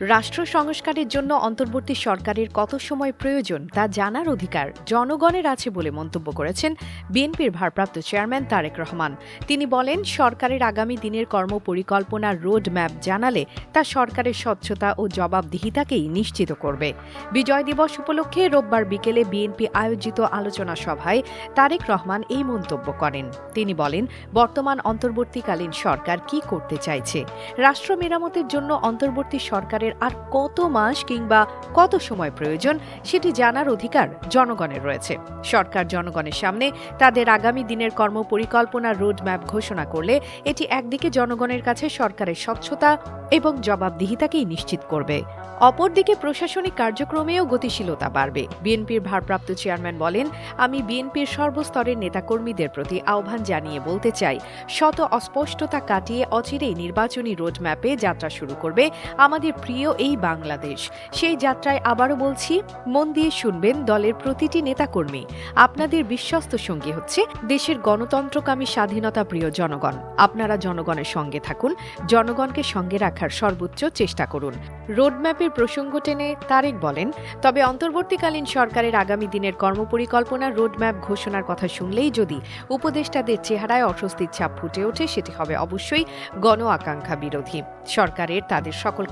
রাষ্ট্র সংস্কারের জন্য অন্তর্বর্তী সরকারের কত সময় প্রয়োজন তা জানার অধিকার জনগণের আছে বলে মন্তব্য করেছেন বিএনপির ভারপ্রাপ্ত চেয়ারম্যান তারেক রহমান। তিনি বলেন, সরকারের আগামী দিনের কর্মপরিকল্পনার রোড ম্যাপ জানালে তা সরকারের স্বচ্ছতা ও জবাবদিহিতাকেই নিশ্চিত করবে। বিজয় দিবস উপলক্ষে রোববার বিকেলে বিএনপি আয়োজিত আলোচনা সভায় তারেক রহমান এই মন্তব্য করেন। তিনি বলেন, বর্তমান অন্তর্বর্তীকালীন সরকার কি করতে চাইছে? রাষ্ট্র মেরামতের জন্য অন্তর্বর্তী সরকারের আর কত মাস কিংবা কত সময় প্রয়োজন সেটি জানার অধিকার জনগণের রয়েছে। সরকার জনগণের সামনে তাদের আগামী দিনের কর্মপরিকল্পনার রোডম্যাপ ঘোষণা করলে এটি একদিকে জনগণের কাছে সরকারের স্বচ্ছতা এবং জবাবদিহিতাকেই নিশ্চিত করবে। অপরদিকে প্রশাসনিক কার্যক্রমেও গতিশীলতা বাড়বে। বিএনপির ভারপ্রাপ্ত চেয়ারম্যান বলেন, আমি বিএনপির সর্বস্তরের নেতাকর্মীদের প্রতি আহ্বান জানিয়ে বলতে চাই, শত অস্পষ্টতা কাটিয়ে অচিরেই নির্বাচনী রোডম্যাপে যাত্রা শুরু করবে। আমাদের প্রিয় এই বাংলাদেশ। সেই যাত্রায় আবারও বলছি, মন দিয়ে শুনবেন দলের প্রতিটি নেতাকর্মী। আপনাদের বিশ্বস্ত সঙ্গী হচ্ছে দেশের গণতন্ত্রকামী স্বাধীনতা প্রিয় জনগণ। আপনারা জনগণের সঙ্গে থাকুন, জনগণকে সঙ্গে রাখার সর্বোচ্চ চেষ্টা করুন। রোডম্যাপের প্রসঙ্গ টেনে তারেক বলেন, তবে অন্তর্বর্তীকালীন সরকারের আগামী দিনের কর্মপরিকল্পনার রোডম্যাপ ঘোষণার কথা শুনলেই যদি উপদেষ্টাদের চেহারায় অস্বস্তির ছাপ ফুটে ওঠে, সেটি হবে অবশ্যই গণ আকাঙ্ক্ষা বিরোধী। সরকারের তাদের সকল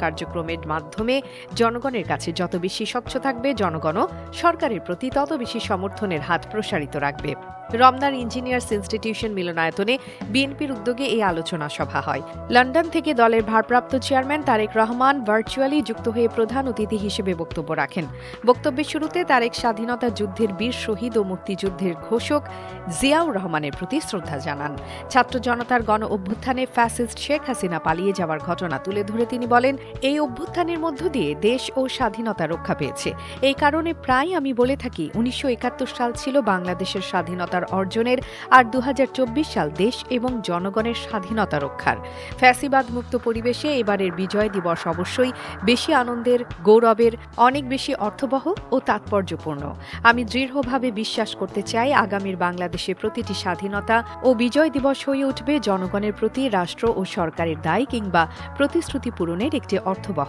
কার্যক্রমের মাধ্যমে জনগণের কাছে যত বেশি স্বচ্ছ থাকবে, জনগণও সরকারের প্রতি তত বেশি সমর্থনের হাত প্রসারিত রাখবে। রমনার ইঞ্জিনিয়ার্স ইনস্টিটিউশন মিলনায়তনে বিএনপির উদ্যোগে এই আলোচনা সভা হয়। লন্ডন থেকে দলের ভারপ্রাপ্ত চেয়ারম্যান তারেক রহমান ভার্চুয়ালি যুক্ত হয়ে প্রধান অতিথি হিসেবে বক্তব্য রাখেন। বক্তব্যের শুরুতে তারেক স্বাধীনতা যুদ্ধের বীর শহীদ ও মুক্তিযুদ্ধের ঘোষক জিয়াউর রহমানের প্রতি শ্রদ্ধা জানান। ছাত্র জনতার গণ অভ্যুত্থানে ফ্যাসিস্ট শেখ হাসিনা পালিয়ে যাওয়ার ঘটনা তুলে ধরে তিনি বলেন, এই অভ্যুত্থানের মধ্য দিয়ে দেশ ও স্বাধীনতা রক্ষা পেয়েছে। এই কারণে প্রায় আমি বলে থাকি, উনিশশো একাত্তর সাল ছিল বাংলাদেশের স্বাধীনতার অর্জনের আর দু হাজার চব্বিশ সাল দেশ এবং জনগণের স্বাধীনতা রক্ষার। ফ্যাসিবাদ মুক্ত পরিবেশে এবারের বিজয় দিবস অবশ্যই বেশি আনন্দের, গৌরবের, অনেক বেশি অর্থবহ ও তাৎপর্যপূর্ণ। আমি দৃঢ়ভাবে বিশ্বাস করতে চাই আগামীর বাংলাদেশে প্রতিটি স্বাধীনতা ও বিজয় দিবস হয়ে উঠবে জনগণের প্রতি, রাষ্ট্র ও সরকারের দায় কিংবা প্রতিশ্রুতি পূরণের একটি অর্থবহ